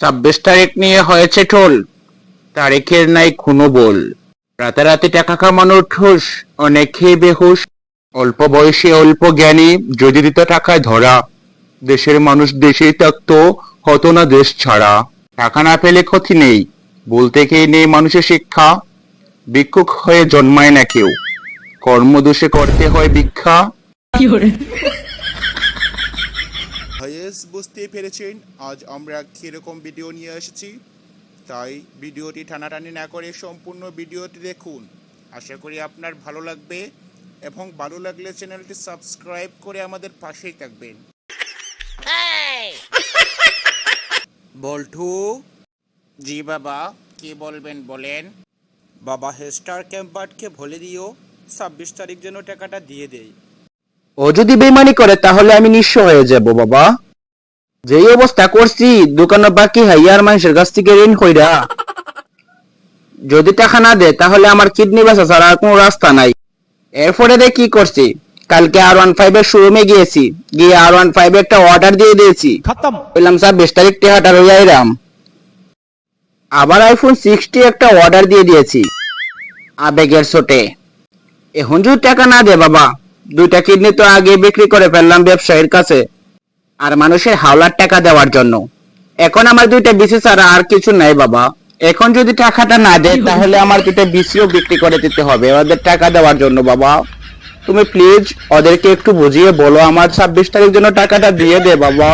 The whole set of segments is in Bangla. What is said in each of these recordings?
ছাব্বিশ তারিখ নিয়ে হয়েছে ঠোল তারিখের নাই কোনো বল। রাতারাতি টাকা কামানোর ঠোস, অনেকেই বেহুশ। অল্প বয়সে, অল্প জ্ঞানী, যদি দিত টাকায় ধরা। দেশের মানুষ দেশেই থাকতো, হতো না দেশ ছাড়া। টাকা না পেলে ক্ষতি নেই। বলতে গিয়ে নেই মানুষের শিক্ষা। ভিক্ষুক হয়ে জন্মায় না কেউ। কর্মদোষে করতে হয় ভিক্ষা। ভাইয়েস বুঝতেই পেরেছেন। আজ আমরা কীরকম ভিডিও নিয়ে এসেছি তাই ভিডিওটি টানাটানি না করে সম্পূর্ণ ভিডিওটি দেখুন। আশা করি আপনার ভালো লাগবে এবং ভালো লাগলে চ্যানেলটি সাবস্ক্রাইব করে আমাদের পাশেই থাকবেন। বল্টু? জি বাবা কি বলবেন বলেন? বাবা হেস্টার ক্যাম্পার্টকে বলে দিও ছাব্বিশ তারিখ যেন টাকাটা দিয়ে দেয়। ও যদি বেমানি করে তাহলে আমি নিঃস্ব হয়ে যাব বাবা। যেই অবস্থা করছি দোকানে বাকি হাইয়ার মানুষের কাছ থেকে ঋণ কইরা। যদি টাকা না দেয় তাহলে আমার কিডনি বাঁচা ছাড়া আর কোনো রাস্তা নাই। এরপরে দে কি করছি। কালকে আর ওয়ান ফাইভ এর শোরুমে গিয়েছি। গিয়ে আর ওয়ান ফাইভ একটা অর্ডার দিয়ে দিয়েছি। বললাম স্যার বিশ তারিখ টেহাটা রয়ে আইরাম। আবার আইফোন সিক্সটি একটা অর্ডার দিয়ে দিয়েছি। আবেগের সোটে এখন যদি টাকা না দে বাবা দুইটা কিডনি তো আগে বিক্রি করে ফেললাম ব্যবসায়ীর কাছে। আর মানুষের হাওলার টাকা দেওয়ার জন্য। এখন আমার দুইটা বিসি ছাড়া আর কিছু নাই বাবা। এখন যদি টাকাটা না দেয় তাহলে আমার দুইটা বিসিও বিক্রি করে দিতে হবে। ওদের টাকা দেওয়ার জন্য বাবা। তুমি প্লিজ ওদেরকে একটু বুঝিয়ে বলো আমার ছাব্বিশ তারিখ জন্য টাকাটা দিয়ে দে বাবা।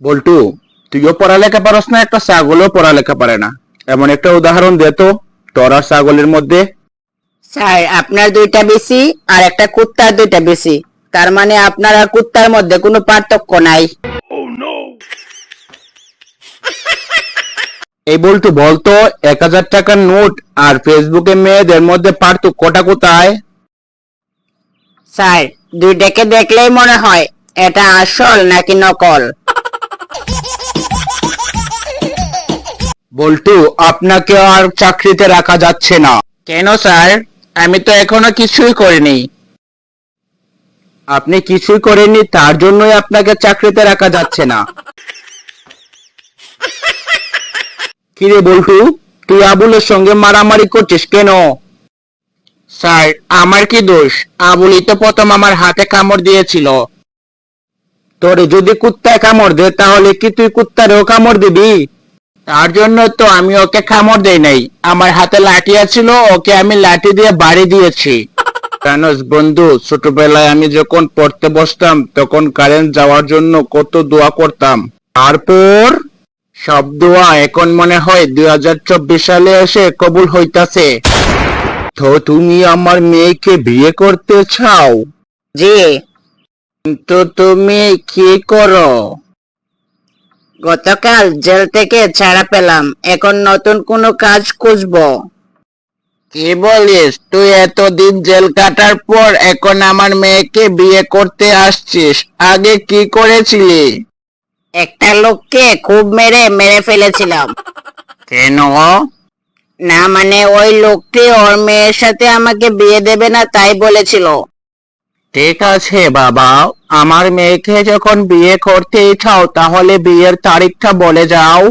বল্টু তুইও পড়ালেখা পারস না একটা ছাগলও পড়ালেখা পারে না। এমন একটা উদাহরণ দে তো। তোর আর ছাগলের মধ্যে স্যার আপনার দুইটা বেশি আর একটা কুত্তার দুইটা বেশি। তার মানে আপনার আর কুত্তার মধ্যে কোনো পার্থক্য নাই। এই বল্টু বলতো এক হাজার টাকার নোট আর ফেসবুকে মেয়েদের মধ্যে পার্থক্যটা কোথায়? স্যার দুইটাকে দেখলেই মনে হয় এটা আসল নাকি নকল। বল্টু আপনাকে আর চাকরিতে রাখা যাচ্ছে না। কেন স্যার? আমি তো এখনও কিছুই করিনি। আপনি কিছুই করেননি তার জন্যই আপনাকে চাকরিতে রাখা যাচ্ছে না। কিরে বল্টু তুই আবুলের সঙ্গে মারামারি করছিস কেন? স্যার আমার কি দোষ? আবুলই তো প্রথম আমার হাতে কামড় দিয়েছিল। তোরে যদি কুত্তায় কামড় দে তাহলে কি তুই কুত্তারেও কামড় দিবি? তার জন্য তো আমি ওকে কামড় দেই নাই। আমার হাতে লাঠি আছিল ওকে আমি লাঠি দিয়ে বাড়ি দিয়েছি। জানোস বন্ধু ছোটবেলায় আমি যখন পড়তে বসতাম তখন কারেন্ট যাওয়ার জন্য কত দোয়া করতাম। তারপর সব দোয়া এখন মনে হয় দুই হাজার চব্বিশ সালে এসে কবুল হইতাছে। তো তুমি আমার মেয়েকে বিয়ে করতে চাও? জি। তো তুমি কি করো? গতকাল জেল থেকে ছাড়া পেলাম। এখন নতুন কোনো কাজ খুঁজবো। কি বলিস? তুই এতদিন জেল কাটার পর এখন আমার মেয়েকে বিয়ে করতে আসছিস। আগে কি করেছিলি? একটা লোককে খুব মেরে মেরে ফেলেছিলাম। কেন না মানে ওই লোকটি ওর মেয়ের সাথে আমাকে বিয়ে দেবে না তাই বলেছিল। ঠিক আছে বাবা। আমার মেয়েকে যখন বিয়ে করতে চাও তাহলে বিয়ের তারিখটা বলে যাও।